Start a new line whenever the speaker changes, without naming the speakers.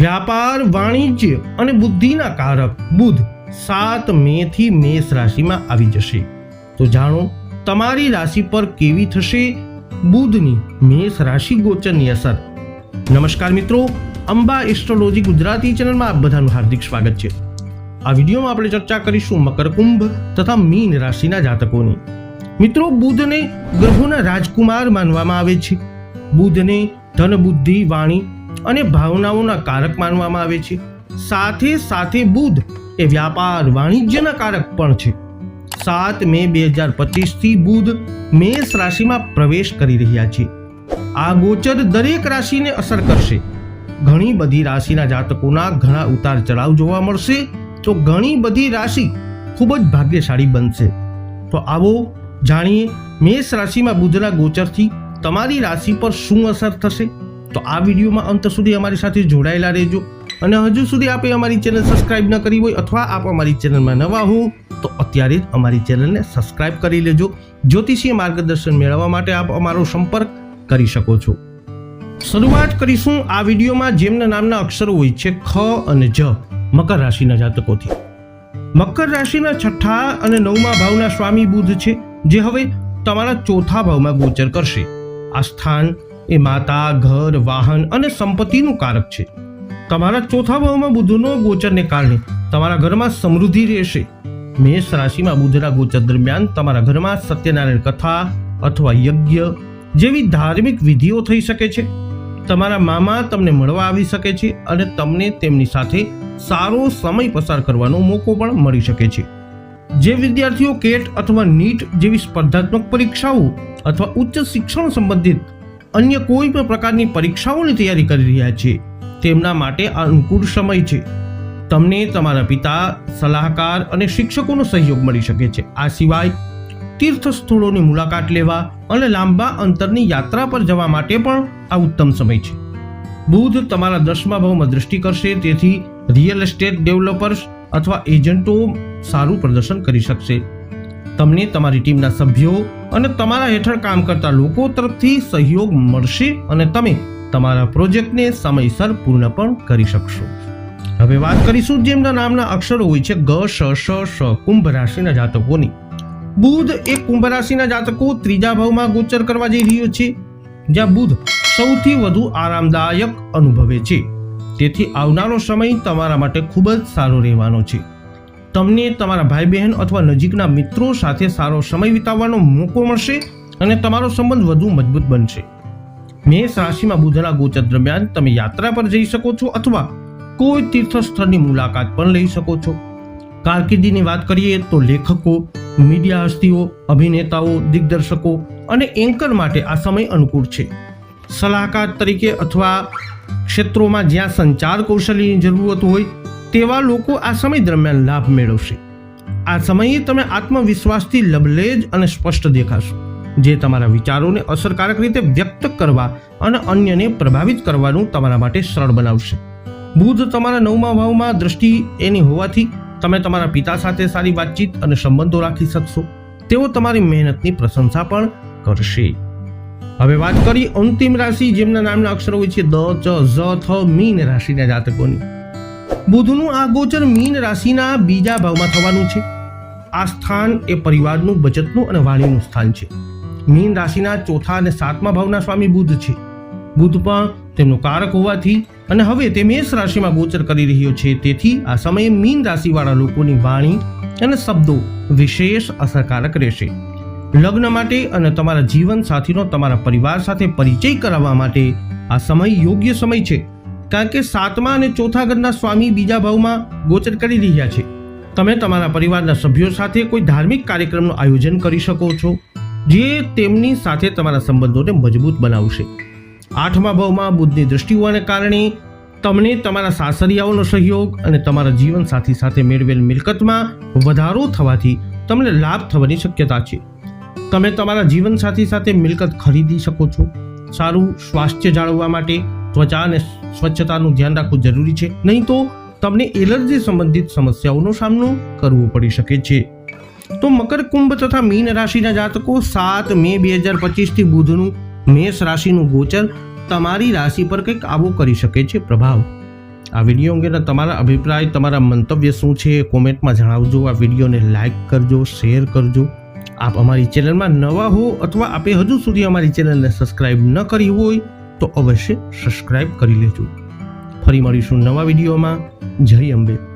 વ્યાપાર, વાણિજ્ય અને બુદ્ધિના કારક બુધ સાત મે થી મેષ રાશિમાં આવી જશે. તો જાણો, તમારી રાશિ પર કેવી થશે? બુધની મેષ રાશિ ગોચરની અસર. નમસ્કાર મિત્રો, અંબા એસ્ટ્રોલોજી ગુજરાતી ચેનલમાં આપ બધાનું હાર્દિક સ્વાગત છે. આ વિડીયોમાં આપણે ચર્ચા કરીશું મકર કુંભ તથા મીન રાશિના જાતકોની. મિત્રો, બુધને ગ્રહોના રાજકુમાર માનવામાં આવે છે. બુધને ધન બુદ્ધિ વાણી અને ભાવનાઓના કારક માનવામાં આવે છે. સાથે સાથે બુધ એ વ્યાપાર વાણિજ્યના કારક પણ છે. સાત મે બે હજાર પચીસથી બુધ મેષ રાશિમાં પ્રવેશ કરી રહ્યા છે. આ ગોચર દરેક રાશિને અસર કરશે. ઘણી બધી રાશિના જાતકોના ઘણા ઉતાર ચઢાવ જોવા મળશે. તો ઘણી બધી રાશિ ખૂબ જ ભાગ્યશાળી બનશે. તો આવો જાણીએ મેષ રાશિમાં બુધના ગોચરથી તમારી રાશિ પર શું અસર થશે? તો આ વિડીયોમાં અંત સુધી અમારી સાથે જોડાયેલા રહેજો. અને હજુ સુધી આપે અમારી ચેનલ સબસ્ક્રાઇબ ન કરી હોય અથવા આપ અમારી ચેનલમાં નવા હો, તો અત્યારે જ અમારી ચેનલને સબસ્ક્રાઇબ કરી લેજો. જ્યોતિષીય માર્ગદર્શન મેળવવા માટે આપ અમારો સંપર્ક કરી શકો છો. શરૂઆત કરીશું આ વિડીયોમાં જેમના નામના અક્ષરો હોય છે ખ અને જ, મકર રાશિના જાતકોથી. મકર રાશિના છઠ્ઠા અને નવમા ભાવના સ્વામી બુધ છે, જે હવે તમારા ચોથા ભાવમાં ગોચર કરશે. આ સ્થાન એ માતા, ઘર, વાહન અને સંપત્તિનું કારક છે. તમારા ચોથા ભાવમાં બુધનો ગોચરને કારણે તમારા ઘરમાં સમૃદ્ધિ રહેશે. મેષ રાશિમાં બુધના ગોચર દરમિયાન તમારા ઘરમાં સત્યનારાયણ કથા અથવા યજ્ઞ જેવી ધાર્મિક વિધિઓ થઈ શકે છે. તમારા મામા તમને મળવા આવી શકે છે અને તમને તેમની સાથે સારો સમય પસાર કરવાનો મોકો પણ મળી શકે છે. જે વિદ્યાર્થીઓ કેટ અથવા નીટ જેવી સ્પર્ધાત્મક પરીક્ષાઓ અથવા ઉચ્ચ શિક્ષણ સંબંધિત અન્ય કોઈ પણ પ્રકારની પરીક્ષાઓની તૈયારી કરી રહ્યા છે. તેમના માટે આ અનુકૂળ સમય છે. તમને તમારા પિતા, સલાહકાર અને શિક્ષકોનો સહયોગ મળી શકે છે. આ સિવાય તીર્થ સ્થળોની મુલાકાત લેવા અને લાંબા અંતરની યાત્રા પર જવા માટે પણ આ ઉત્તમ સમય છે. બુધ તમારા દસમા ભાવમાં દૃષ્ટિ કરશે, તેથી રિયલ એસ્ટેટ ડેવલપર્સ અથવા એજન્ટો સારું પ્રદર્શન કરી શકશે. તમને તમારી ટીમના સભ્યો અને તમારા હેઠળ કામ કરતા લોકો તરફથી સહયોગ મળશે અને તમે તમારા પ્રોજેક્ટને સમયસર પૂર્ણ પણ કરી શકશો. હવે વાત કરીશું જેમના નામના અક્ષરો હોય છે ગ, શ શ શ, કુંભ રાશિના જાતકોની. બુધ એ કુંભ રાશિના જાતકો ત્રીજા ભાવમાં ગોચર કરવા જઈ રહ્યો છે, જ્યાં બુધ સૌથી વધુ આરામદાયક અનુભવે છે. તેથી આવનારો સમય તમારા માટે ખૂબ જ સારો રહેવાનો છે. તમને તમારા ભાઈ બહેન અથવા નજીકના મિત્રો સાથે સારો સમય વિતાવવાનો મોકો મળશે અને તમારો સંબંધ વધુ મજબૂત બનશે. મેષ રાશિમાં બુધના ગોચર દરમિયાન તમે યાત્રા પર જઈ શકો છો અથવા કોઈ તીર્થ સ્થળની મુલાકાત પણ લઈ શકો છો. કારકિર્દીની વાત કરીએ તો લેખકો, મીડિયા હસ્તીઓ, અભિનેતાઓ, દિગ્દર્શકો અને એન્કર માટે આ સમય અનુકૂળ છે. સલાહકાર તરીકે અથવા ક્ષેત્રોમાં જ્યાં સંચાર કૌશલ્યની જરૂરત હોય તેવા લોકો આ સમય દરમિયાન લાભ મેળવશે. આ સમયે તમે આત્મવિશ્વાસથી લબલેજ અને સ્પષ્ટ દેખાશો, જે તમારા વિચારોને અસરકારક રીતે વ્યક્ત કરવા અને અન્યને પ્રભાવિત કરવાનું તમારા માટે સરળ બનાવશે. બુધ તમારા નવમા ભાવમાં દ્રષ્ટિ એની હોવાથી તમે તમારા પિતા સાથે સારી વાતચીત અને સંબંધો રાખી શકશો. તેઓ તમારી મહેનતની પ્રશંસા પણ કરશે. હવે વાત કરી અંતિમ રાશિ, જેમના નામના અક્ષરો હોય છે દ, ચ, ઝ, થ, મીન રાશિના જાતકોની. બુધનું આ ગોચર મીન રાશિના બીજા ભાવમાં થવાનું છે. આ સ્થાન એ પરિવારનું, બચતનું અને વાણીનું સ્થાન છે. મીન રાશિના ચોથા અને સાતમા ભાવના સ્વામી બુધ છે. બુધ પણ તેમનો કારક હોવાથી અને હવે તે મેષ રાશિમાં ગોચર કરી રહ્યો છે. તેથી આ સમયે મીન રાશિવાળા લોકોની વાણી અને શબ્દો વિશેષ અસરકારક રહેશે. લગ્ન માટે અને તમારા જીવન સાથીનો તમારા પરિવાર સાથે પરિચય કરાવવા માટે આ સમય યોગ્ય સમય છે. કારણ કે સાતમા અને ચોથા ઘરના સ્વામી બીજા ભાવમાં ગોચર કરી રહ્યા છે. તમે તમારા પરિવારના સભ્યો સાથે કોઈ ધાર્મિક કાર્યક્રમનું આયોજન કરી શકો છો, જે તેમની સાથે તમારા સંબંધોને મજબૂત બનાવશે. આઠમા ભાવમાં બુદ્ધની દૃષ્ટિ હોવાને કારણે તમને તમારા સાસરિયાઓનો સહયોગ અને તમારા જીવન સાથી મેળવેલ મિલકતમાં વધારો થવાથી તમને લાભ થવાની શક્યતા છે. તમે તમારા જીવન સાથી સાથે મિલકત ખરીદી શકો છો. સારું સ્વાસ્થ્ય જાળવવા માટે ત્વચા અને સ્વચ્છતાનું ધ્યાન રાખવું જરૂરી છે. નહીં તો તમને એલર્જી સંબંધિત સમસ્યાઓનો સામનો કરવો પડી શકે છે. તો મકર કુંભ તથા મીન રાશિના જાતકો સાત મે બે હજાર પચીસથી બુધનું મેષ રાશિનું ગોચર તમારી રાશિ પર કંઈક આવો કરી શકે છે પ્રભાવ. આ વીડિયો અંગેના તમારા અભિપ્રાય, તમારા મંતવ્ય શું છે કોમેન્ટમાં જણાવજો. આ વિડીયોને લાઇક કરજો, શેર કરજો. આપ અમારી ચેનલમાં નવા હો અથવા આપે હજુ સુધી અમારી ચેનલને સબસ્ક્રાઈબ ન કરી હોય તો અવશ્ય સબસ્ક્રાઈબ કરી લેજો. ફરી મળીશું નવા વિડીયોમાં. જય અંબે.